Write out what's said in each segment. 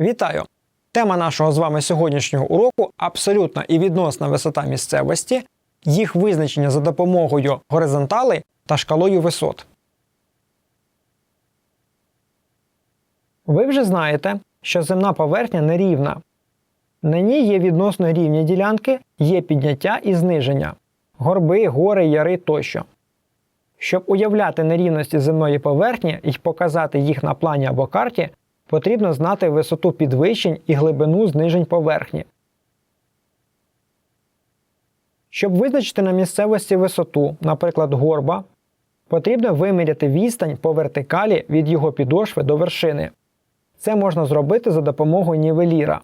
Вітаю! Тема нашого з вами сьогоднішнього уроку абсолютна і відносна висота місцевості, їх визначення за допомогою горизонталей та шкалою висот. Ви вже знаєте, що земна поверхня нерівна. На ній є відносно рівні ділянки, є підняття і зниження, горби, гори, яри тощо. Щоб уявляти нерівності земної поверхні і показати їх на плані або карті, потрібно знати висоту підвищень і глибину знижень поверхні. Щоб визначити на місцевості висоту, наприклад, горба, потрібно виміряти відстань по вертикалі від його підошви до вершини. Це можна зробити за допомогою нівеліра.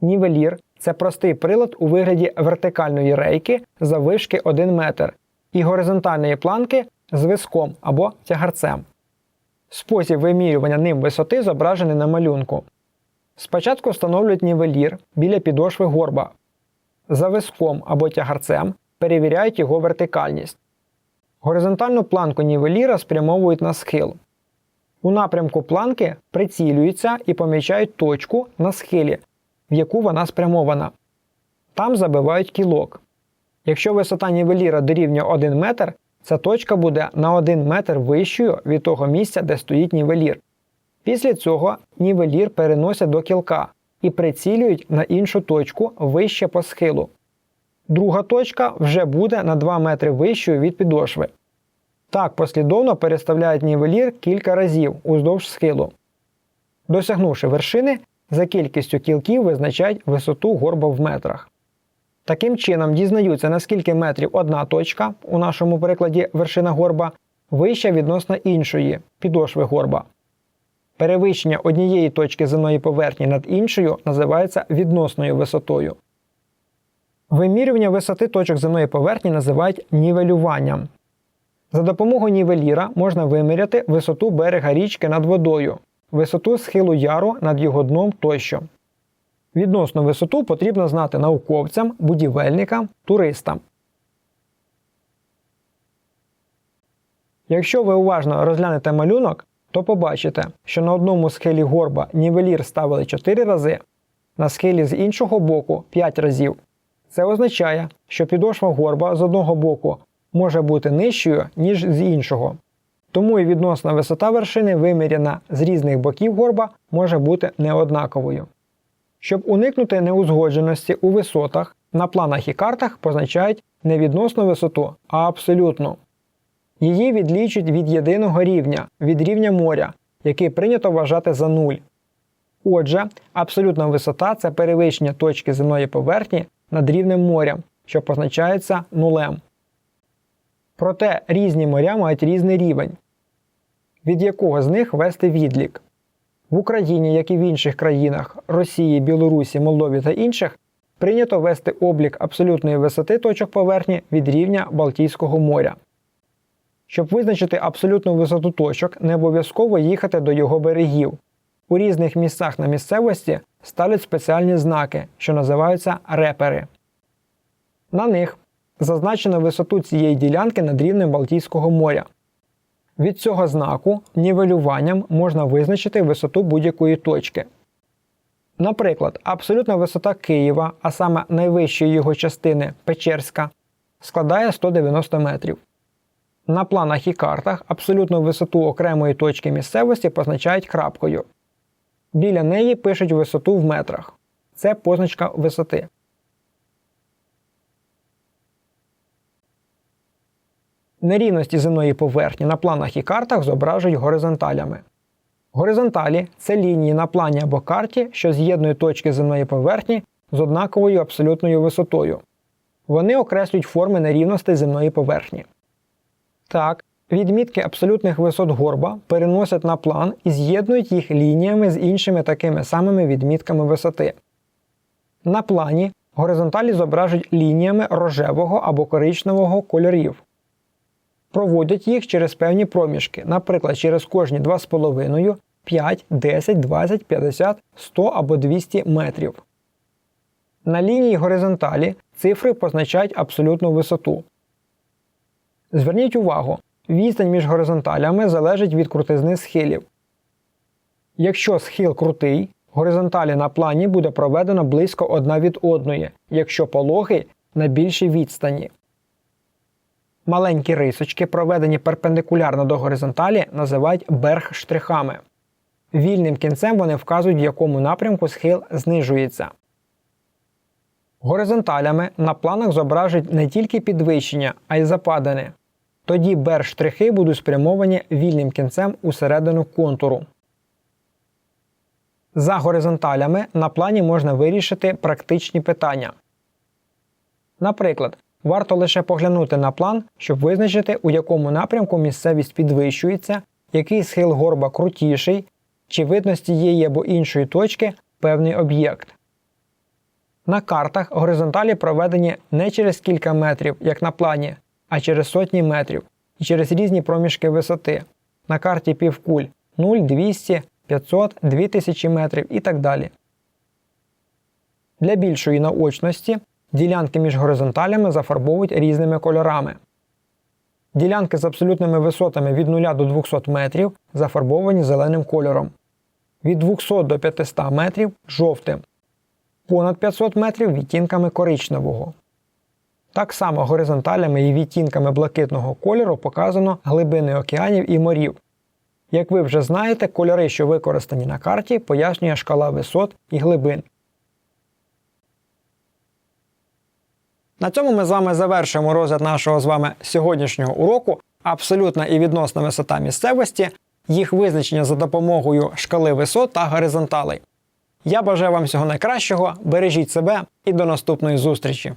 Нівелір це простий прилад у вигляді вертикальної рейки заввишки 1 метр і горизонтальної планки з виском або тягарцем. Спосіб вимірювання ним висоти зображений на малюнку. Спочатку встановлюють нівелір біля підошви горба. За виском або тягарцем перевіряють його вертикальність. Горизонтальну планку нівеліра спрямовують на схил. У напрямку планки прицілюються і помічають точку на схилі, в яку вона спрямована. Там забивають кілок. Якщо висота нівеліра дорівнює 1 метр, ця точка буде на 1 метр вищою від того місця, де стоїть нівелір. Після цього нівелір переносять до кілка і прицілюють на іншу точку вище по схилу. Друга точка вже буде на 2 метри вищою від підошви. Так послідовно переставляють нівелір кілька разів уздовж схилу. Досягнувши вершини, за кількістю кілків визначають висоту горба в метрах. Таким чином дізнаються, наскільки метрів одна точка, у нашому прикладі вершина горба, вища відносно іншої підошви горба. Перевищення однієї точки земної поверхні над іншою називається відносною висотою. Вимірювання висоти точок земної поверхні називають нівелюванням. За допомогою нівеліра можна виміряти висоту берега річки над водою, висоту схилу яру над його дном тощо. Відносну висоту потрібно знати науковцям, будівельникам, туристам. Якщо ви уважно розглянете малюнок, то побачите, що на одному схилі горба нівелір ставили 4 рази, на схилі з іншого боку 5 разів. Це означає, що підошва горба з одного боку може бути нижчою, ніж з іншого. Тому і відносна висота вершини, виміряна з різних боків горба, може бути неоднаковою. Щоб уникнути неузгодженості у висотах, на планах і картах позначають не відносну висоту, а абсолютну. Її відлічують від єдиного рівня, від рівня моря, який прийнято вважати за нуль. Отже, абсолютна висота це перевищення точки земної поверхні над рівнем моря, що позначається нулем. Проте різні моря мають різний рівень, від якого з них вести відлік. В Україні, як і в інших країнах Росії, Білорусі, Молдові та інших, прийнято вести облік абсолютної висоти точок поверхні від рівня Балтійського моря. Щоб визначити абсолютну висоту точок, не обов'язково їхати до його берегів. У різних місцях на місцевості ставлять спеціальні знаки, що називаються репери. На них зазначено висоту цієї ділянки над рівнем Балтійського моря. Від цього знаку нівелюванням можна визначити висоту будь-якої точки. Наприклад, абсолютна висота Києва, а саме найвищої його частини Печерська, складає 190 метрів. На планах і картах абсолютну висоту окремої точки місцевості позначають крапкою. Біля неї пишуть висоту в метрах. Це позначка висоти. Нерівності земної поверхні на планах і картах зображують горизонталями. Горизонталі це лінії на плані або карті, що з'єднують точки земної поверхні з однаковою абсолютною висотою. Вони окреслюють форми нерівностей земної поверхні. Так, відмітки абсолютних висот горба переносять на план і з'єднують їх лініями з іншими такими самими відмітками висоти. На плані горизонталі зображують лініями рожевого або коричневого кольорів. Проводять їх через певні проміжки, наприклад, через кожні 2,5, 5, 10, 20, 50, 100 або 200 метрів. На лінії горизонталі цифри позначають абсолютну висоту. Зверніть увагу, відстань між горизонталями залежить від крутизни схилів. Якщо схил крутий, Горизонталі на плані буде проведено близько одна від одної, якщо пологи на більшій відстані. Маленькі рисочки, проведені перпендикулярно до горизонталі, називають берг-штрихами. Вільним кінцем вони вказують, в якому напрямку схил знижується. Горизонталями на планах зображують не тільки підвищення, а й западини. Тоді берг-штрихи будуть спрямовані вільним кінцем у середину контуру. За горизонталями на плані можна вирішити практичні питання. Наприклад, варто лише поглянути на план, щоб визначити, у якому напрямку місцевість підвищується, який схил горба крутіший, чи видно з тієї або іншої точки певний об'єкт. На картах горизонталі проведені не через кілька метрів, як на плані, а через сотні метрів і через різні проміжки висоти. На карті півкуль 0, 200, 500, 2000 метрів і так далі. Для більшої наочності ділянки між горизонталями зафарбовують різними кольорами. Ділянки з абсолютними висотами від 0 до 200 метрів зафарбовані зеленим кольором, від 200 до 500 метрів жовтим, понад 500 метрів відтінками коричневого. Так само горизонталями і відтінками блакитного кольору показано глибини океанів і морів. Як ви вже знаєте, кольори, що використані на карті, пояснює шкала висот і глибин. На цьому ми з вами завершуємо розгляд нашого з вами сьогоднішнього уроку. Абсолютна і відносна висота місцевості, їх визначення за допомогою шкали висот та горизонталей. Я бажаю вам всього найкращого, бережіть себе і до наступної зустрічі!